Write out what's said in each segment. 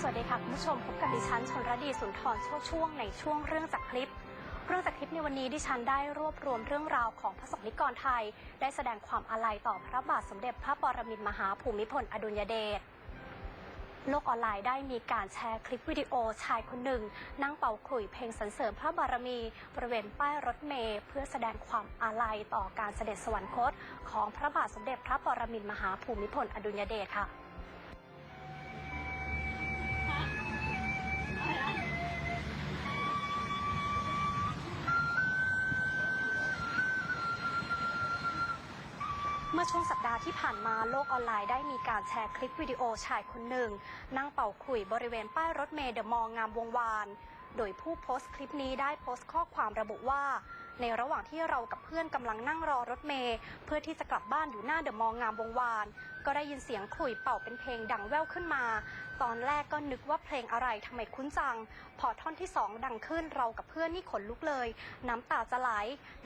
สวัสดีค่ะคุณผู้ชมพบกับดิฉันชนรดีสุนทรโชคช่วงในช่วงเรื่องจากคลิป เรื่องจากคลิปในวันนี้ดิฉันได้รวบรวมเรื่องราวของพระสงฆ์นิกรไทย ได้แสดงความอาลัยต่อพระบาทสมเด็จพระปรมินทรมหาภูมิพลอดุลยเดชโลกออนไลน์ได้มีการแชร์คลิปวิดีโอชายคนหนึ่ง นั่งเป่าขลุ่ยเพลงสรรเสริญพระบารมี บริเวณป้ายรถเมล์เพื่อแสดงความอาลัยต่อการเสด็จสวรรคต ของพระบาทสมเด็จพระปรมินทรมหาภูมิพลอดุลยเดชค่ะ เมื่อช่วงสัปดาห์ที่ผ่านมาโลกออนไลน์ได้มีการแชร์คลิปวิดีโอชายคนหนึ่ง นั่งเป่าขลุ่ยบริเวณป้ายรถเมล์เดอะมอลล์งามวงวาน โดยผู้โพสต์คลิปนี้ได้โพสต์ข้อความระบุว่า ในระหว่างที่เรากับเพื่อนกำลังนั่งรอรถเมล์เพื่อที่จะกลับบ้านอยู่หน้าเดอะมอลล์งามวงวาน ก็ได้ยินเสียงขลุ่ยเป่าเป็นเพลงดังแว่วขึ้นมา ตอนแรกก็นึกว่าเพลงอะไรทำไมคุ้นจัง พอท่อนที่สองดังขึ้นเรากับเพื่อนนี่ขนลุกเลย น้ำตาจะไหล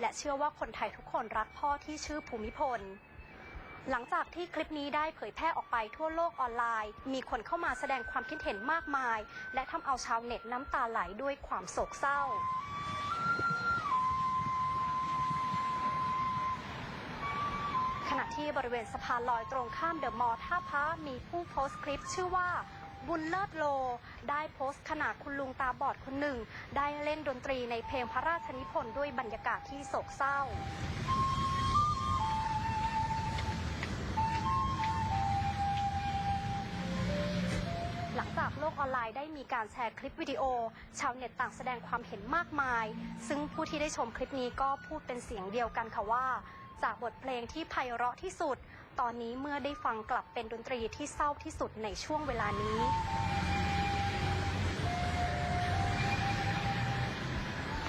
และเชื่อว่าคนไทยทุกคนรักพ่อที่ชื่อภูมิพล หลังจากที่คลิปนี้ได้เผยแพร่ออกไปทั่วโลกออนไลน์ มีคนเข้ามาแสดงความคิดเห็นมากมาย และทำเอาชาวเน็ตน้ำตาไหลด้วยความโศกเศร้า ขณะที่บริเวณสะพานลอยตรงข้ามเดอะมอลล์ท่าพระมีผู้โพสต์คลิปชื่อว่าบุญเลิศโล ได้โพสต์ขณะคุณลุงตาบอดคนหนึ่ง ได้เล่นดนตรีในเพลงพระราชนิพนธ์ด้วยบรรยากาศที่โศกเศร้า กออนไลน์ได้มีการแชร์คลิปวิดีโอ ชาวเน็ตต่างแสดงความเห็นมากมาย ซึ่งผู้ที่ได้ชมคลิปนี้ก็พูดเป็นเสียงเดียวกันค่ะว่า จากบทเพลงที่ไพเราะที่สุด ตอนนี้เมื่อได้ฟังกลับเป็นดนตรีที่เศร้าที่สุดในช่วงเวลานี้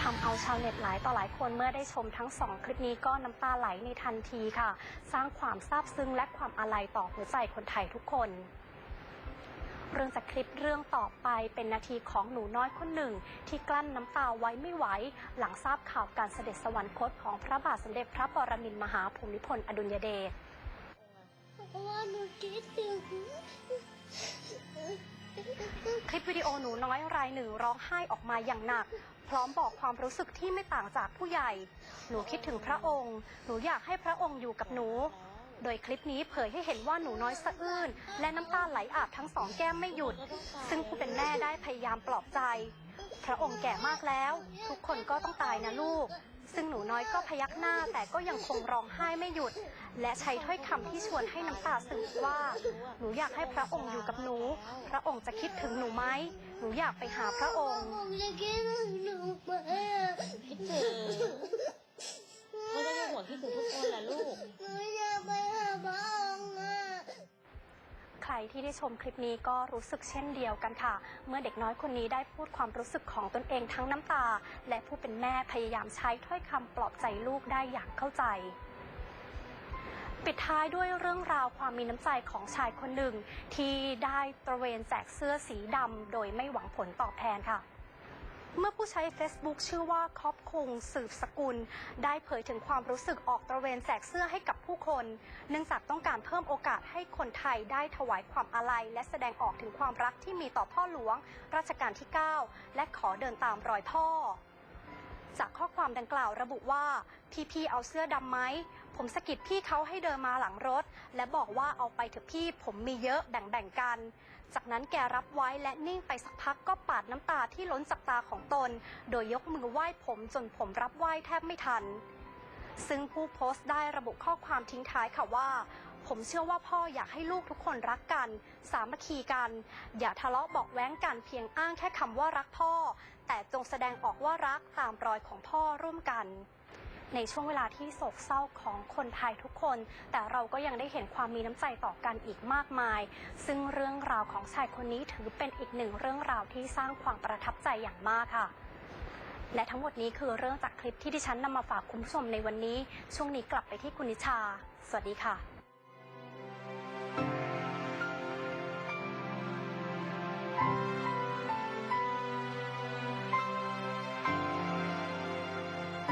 ทำเอาชาวเน็ตหลายต่อหลายคนเมื่อได้ชมทั้งสองคลิปนี้ก็น้ำตาไหลในทันทีค่ะ สร้างความซาบซึ้งและความอาลัยต่อหัวใจคนไทยทุกคน เรื่องจากคลิปเรื่องต่อไปเป็นนาทีของหนูน้อยคนหนึ่ง ที่กลั้นน้ำตาไว้ไม่ไหว หลังทราบข่าวการเสด็จสวรรคตของพระบาทสมเด็จพระปรมินทรมหาภูมิพลอดุลยเดชเพราะว่าหนูคิดถึงคลิปวิดีโอหนูน้อยรายหนึ่งร้องไห้ออกมาอย่างหนัก พร้อมบอกความรู้สึกที่ไม่ต่างจากผู้ใหญ่ หนูคิดถึงพระองค์ หนูอยากให้พระองค์อยู่กับหนู โดยคลิปนี้เผยให้เห็นว่าหนูน้อยสะอื้นและน้ำตาไหลอาบทั้งสองแก้มไม่หยุด ซึ่งผู้เป็นแม่ได้พยายามปลอบใจ พระองค์แก่มากแล้ว ทุกคนก็ต้องตายนะลูก ซึ่งหนูน้อยก็พยักหน้าแต่ก็ยังคงร้องไห้ไม่หยุด และใช้ถ้อยคำที่ชวนให้น้ำตาซึมว่า หนูอยากให้พระองค์อยู่กับหนู พระองค์จะคิดถึงหนูไหมหนูอยากไปหาพระองค์จะคิดถึงหนูไหม ที่ได้ชมคลิปนี้ก็รู้สึกเช่นเดียวกันค่ะ เมื่อเด็กน้อยคนนี้ได้พูดความรู้สึกของตนเองทั้งน้ำตา และผู้เป็นแม่พยายามใช้ถ้อยคำปลอบใจลูกได้อย่างเข้าใจปิดท้ายด้วยเรื่องราวความมีน้ำใจของชายคนหนึ่ง ที่ได้ตระเวนแจกเสื้อสีดำโดยไม่หวังผลตอบแทนค่ะ เมื่อผู้ใช้ Facebook ชื่อว่าครอบคงสืบสกุล ได้เผยถึงความรู้สึกออกตระเวนแจกเสื้อให้กับผู้คน เนื่องจากต้องการเพิ่มโอกาสให้คนไทยได้ถวายความอาลัย และแสดงออกถึงความรักที่มีต่อพ่อหลวงรัชกาลที่ 9 และขอเดินตามรอยพ่อ จากข้อความดังกล่าวระบุว่า พี่พี่เอาเสื้อดำไหม ผมสะกิดพี่เขาให้เดินมาหลังรถ และบอกว่าเอาไปเถอะพี่ผมมีเยอะแบ่งๆกัน จากนั้นแกรับไว้และนิ่งไปสักพักก็ปาดน้ำตาที่ล้นจากตาของตน โดยยกมือไหว้ผมจนผมรับไหว้แทบไม่ทัน ซึ่งผู้โพสต์ได้ระบุข้อความทิ้งท้ายค่ะว่า ผมเชื่อว่าพ่ออยากให้ลูกทุกคนรักกัน สามัคคีกัน อย่าทะเลาะเบอกแว้งกันเพียงอ้างแค่คำว่ารักพ่อ แต่จงแสดงออกว่ารักตามรอยของพ่อร่วมกัน ในช่วงเวลาที่โศกเศร้าของคนไทยทุกคน แต่เราก็ยังได้เห็นความมีน้ำใจต่อกันอีกมากมาย ซึ่งเรื่องราวของชายคนนี้ถือเป็นอีกหนึ่งเรื่องราวที่สร้างความประทับใจอย่างมากค่ะและทั้งหมดนี้คือเรื่องจากคลิปที่ดิฉันนำมาฝากคุณผู้ชมในวันนี้ ช่วงนี้กลับไปที่คุณนิชา สวัสดีค่ะ